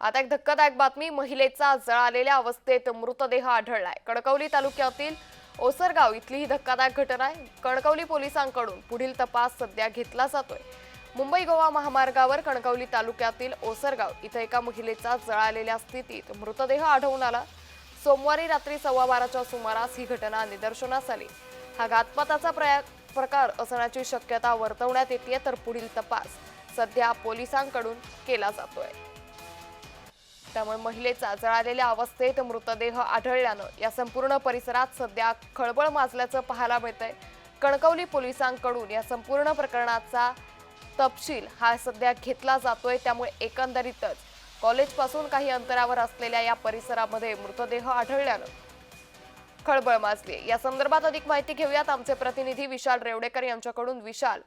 आता एक धक्कादायक बातमी महिलेचा जळालेल्या अवस्थेत मृतदेह आढळलाय. कणकवली तालुक्यातील ओसरगाव इथली ही धक्कादायक घटना आहे. कणकवली पोलिसांकडून पुढील तपास सध्या घेतला जातोय. मुंबई गोवा महामार्गावर कणकवली तालुक्यातील ओसरगाव इथं एका महिलेचा जळालेल्या स्थितीत मृतदेह आढळून आला. सोमवारी रात्री सव्वा बाराच्या सुमारास ही घटना निदर्शनास आली. हा घातपाताचा प्रया- प्रकार असण्याची शक्यता वर्तवण्यात येते तर पुढील तपास सध्या पोलिसांकडून केला जातोय. त्यामुळे महिलेचा जळालेल्या अवस्थेत मृतदेह आढळल्यानं या संपूर्ण परिसरात सध्या खळबळ माजल्याचं पाहायला मिळतंय. कणकवली पोलिसांकडून या संपूर्ण प्रकरणाचा तपशील हा सध्या घेतला जातोय. त्यामुळे एकंदरीतच कॉलेजपासून काही अंतरावर असलेल्या या परिसरामध्ये मृतदेह आढळल्यानं खळबळ माजली या संदर्भात अधिक माहिती घेऊयात आमचे प्रतिनिधी विशाल रेवडेकर यांच्याकडून. विशाल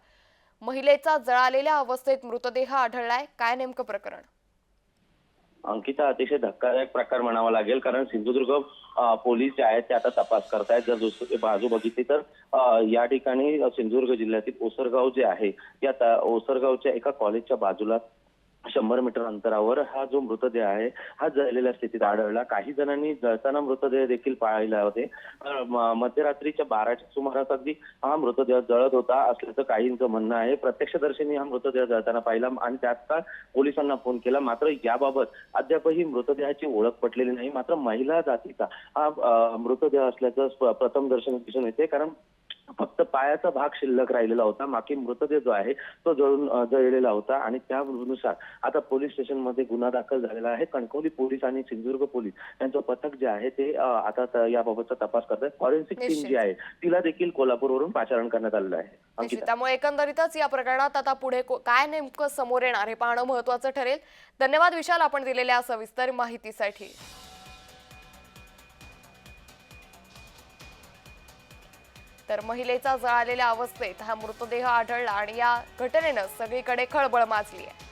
महिलेचा जळालेल्या अवस्थेत मृतदेह आढळलाय. काय नेमकं प्रकरण? अंकिता अतिशय धक्कादायक प्रकार म्हणावा लागेल कारण सिंधुदुर्ग पोलीस जे आहेत ते आता तपास करतायत. जर दुसरी बाजू बघितली तर या ठिकाणी सिंधुदुर्ग जिल्ह्यातील ओसरगाव जे आहे या ओसरगावच्या एका कॉलेजच्या बाजूला शंभर मीटर अंतरावर हा जो मृतदेह आहे हा जळलेल्या स्थितीत आढळला. काही जणांनी जळताना मृतदेह देखील पाळले होते. मध्यरात्रीच्या बाराच्या सुमारास अगदी हा मृतदेह जळत होता असल्याचं काहींचं म्हणणं आहे. प्रत्यक्षदर्शींनी हा मृतदेह जळताना पाहिला आणि त्यात पोलिसांना फोन केला. मात्र याबाबत अद्यापही मृतदेहाची ओळख पटलेली नाही. मात्र महिला जातीचा हा मृतदेह असल्याचं प्रथम दर्शन दिसून येते. कारण फक्त पायाचा भाग शिल्लक राहिलेला होता. बाकी मृतदेह जो आहे तो जळून जळलेला होता आणि त्यानुसार आता पोलीस स्टेशनमध्ये गुन्हा दाखल झालेला आहे. कणकवली पोलीस आणि सिंधुदुर्ग पोलीस यांचं पथक जे आहे ते आता याबाबतचा तपास करत आहे फॉरेन्सिक टीम. जी आहे तिला देखील कोल्हापूरवरून पाचारण करण्यात आलेलं आहे. त्यामुळे एकंदरीतच या प्रकरणात आता पुढे काय नेमकं समोर येणार हे पाहणं महत्वाचं ठरेल. धन्यवाद विशाल आपण दिलेल्या सविस्तर माहितीसाठी. तर महिलेचा जळालेल्या अवस्थेत हा मृतदेह आढळला आणि या घटनेनं सगळीकडे खळबळ माजली आहे.